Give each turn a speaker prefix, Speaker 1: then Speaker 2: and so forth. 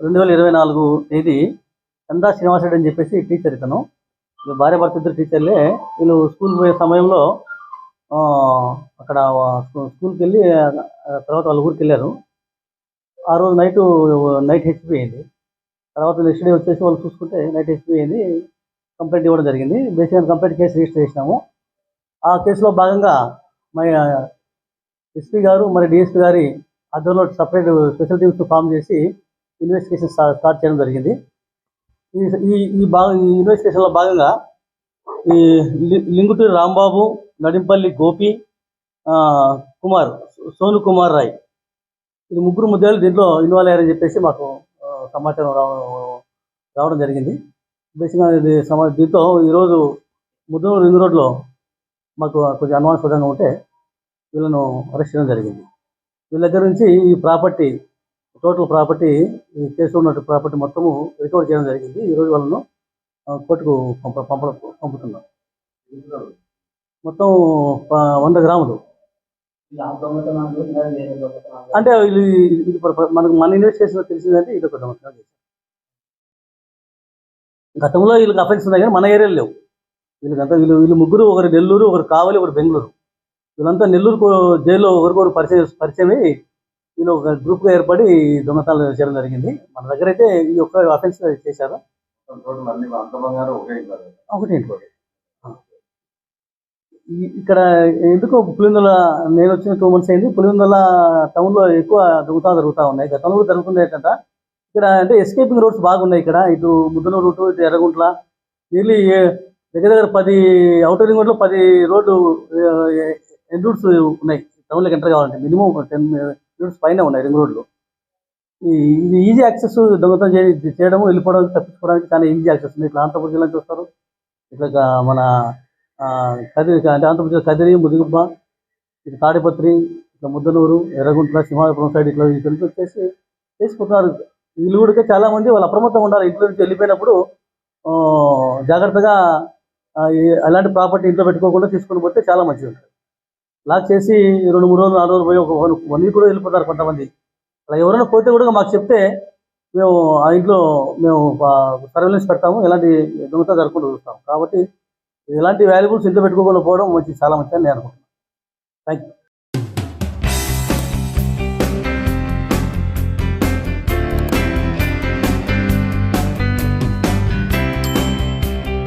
Speaker 1: రెండు వేల ఇరవై నాలుగు తేదీ చందా శ్రీనివాసరెడ్డి అని చెప్పేసి టీచర్ ఇతను. భార్య భర్త ఇద్దరు టీచర్లే వీళ్ళు స్కూల్ పోయే సమయంలో ఆ, అక్కడ స్కూల్కి వెళ్ళి తర్వాత వాళ్ళ ఊరికి వెళ్ళారు. ఆ రోజు నైట్ నైట్ హెచ్పి అయింది. తర్వాత నెక్స్ట్ డే వచ్చేసి వాళ్ళు చూసుకుంటే నైట్ హెచ్చిపోయింది కంప్లైంట్ ఇవ్వడం జరిగింది. బేసిక్గా కంప్లైంట్ కేసు రిజిస్టర్ చేసినాము. ఆ కేసులో భాగంగా మై ఎస్పీ గారు మరి డిఎస్పీ గారి ఆధ్వర్యంలో సపరేట్ స్పెషల్ టీమ్స్ ఫామ్ చేసి ఇన్వెస్టిగేషన్ స్టార్ట్ చేయడం జరిగింది. ఈ ఈ ఈ ఈ ఇన్వెస్టిగేషన్లో భాగంగా ఈ లింగుటూరి రాంబాబు నడింపల్లి గోపి ఆ, కుమార్ సోను కుమార్ రాయ్. ఇది ముగ్గురు ముద్దాలు దీంట్లో ఇన్వాల్వ్ అయ్యారని చెప్పేసి మాకు సమాచారం రావడం జరిగింది. బేసిక్గా ఇది సమా దీంతో ఈరోజు ముద్దూరు రింగ్ రోడ్లో మాకు కొంచెం అనుమానాస్పదంగా ఉంటే వీళ్ళను అరెస్ట్ చేయడం జరిగింది. వీళ్ళ దగ్గర నుంచి ఈ ప్రాపర్టీ టోటల్ ప్రాపర్టీ ఈ కేసు ఉన్నటువంటి ప్రాపర్టీ మొత్తము రికవర్ చేయడం జరిగింది. ఈరోజు వాళ్ళను కోర్టుకు పంప పంప పంపుతున్నాం. మొత్తం వంద గ్రాములు. అంటే ఇది ఇది మనకు మన ఇన్వెస్టిగేషన్ తెలిసిందంటే ఇది ఒక దొంగతనం చేశారు. గతంలో వీళ్ళకి అఫెన్స్ ఉన్నాయి కానీ మన ఏరియాలో లేవు. వీళ్ళకంతా వీళ్ళు వీళ్ళు ముగ్గురు ఒకరు నెల్లూరు ఒకరు కావాలి ఒకరు బెంగళూరు. వీళ్ళంతా నెల్లూరు జైల్లో ఒకరికొకరు పరిచయం పరిచయమై వీళ్ళు ఒక గ్రూప్గా ఏర్పడి దొంగతనాలు చేయడం జరిగింది. మన దగ్గర అయితే ఈ ఒక్క అఫెన్స్ చేశారు. ఒకటి ఇక్కడ ఎందుకు పులిందల నేను వచ్చిన టూ మంత్స్ అయింది. పులిందల టౌన్లో ఎక్కువ దొంగతనాలు జరుగుతూ ఉన్నాయి. గతంలో జరుగుతుంది ఏంటంటే ఇక్కడ అంటే ఎస్కేపింగ్ రోడ్స్ బాగున్నాయి ఇక్కడ. ఇటు ముద్దనూరు రూటు ఇటు ఎర్రగుంట్ల నియర్లీ దగ్గర దగ్గర పది అవుటర్ రింగ్ రోడ్లో పది రోడ్డు ఎన్ రూట్స్ ఉన్నాయి. టౌన్లోకి ఎంటర్ కావాలంటే. మినిమం టెన్ రూట్స్ పైన ఉన్నాయి రింగ్ రోడ్లు. ఈ ఇది ఈజీ యాక్సెస్ దొంగతనం చే- చేయడం వెళ్ళిపోవడం తప్పించుకోవడానికి చాలా ఈజీ యాక్సెస్ ఉంది. ఇట్లా అనంతపురం జిల్లా చూస్తారు. ఇట్లా మన ఆ, కదిరి అంటే అనంతపురం జిల్లా కదిరి ముదిగుబ్బ ఇటు తాడిపత్రి ఇట్లా ముద్దనూరు ఎర్రగుంట్ల సింహాపురం సైడ్ ఇట్లా ఇక్కడి వచ్చేసి చేసుకుంటున్నారు. వీళ్ళు కూడా చాలా మంది వాళ్ళు అప్రమత్తం ఉండాలి. ఇంట్లో నుంచి వెళ్ళిపోయినప్పుడు ఆ, జాగ్రత్తగా అలాంటి ప్రాపర్టీ ఇంట్లో పెట్టుకోకుండా తీసుకొని పోతే చాలా మంచిది. ఉంటుంది లాక్ చేసి రెండు మూడు రోజులు నాలుగు రోజులు పోయి ఒక వన్ వీక్ కూడా వెళ్ళిపోతారు కొంతమంది. అలా ఎవరైనా పోతే కూడా మాకు చెప్తే మేము ఆ ఇంట్లో మేము సర్వేలెన్స్ పెడతాము ఎలాంటి దొంగత జరగకుండా చూస్తాము. కాబట్టి ఇలాంటి వాల్యుబుల్స్ ఇంట్లో పెట్టుకోకుండా పోవడం మంచి చాలా మంచిదని నేను అనుకుంటున్నాను. Thank you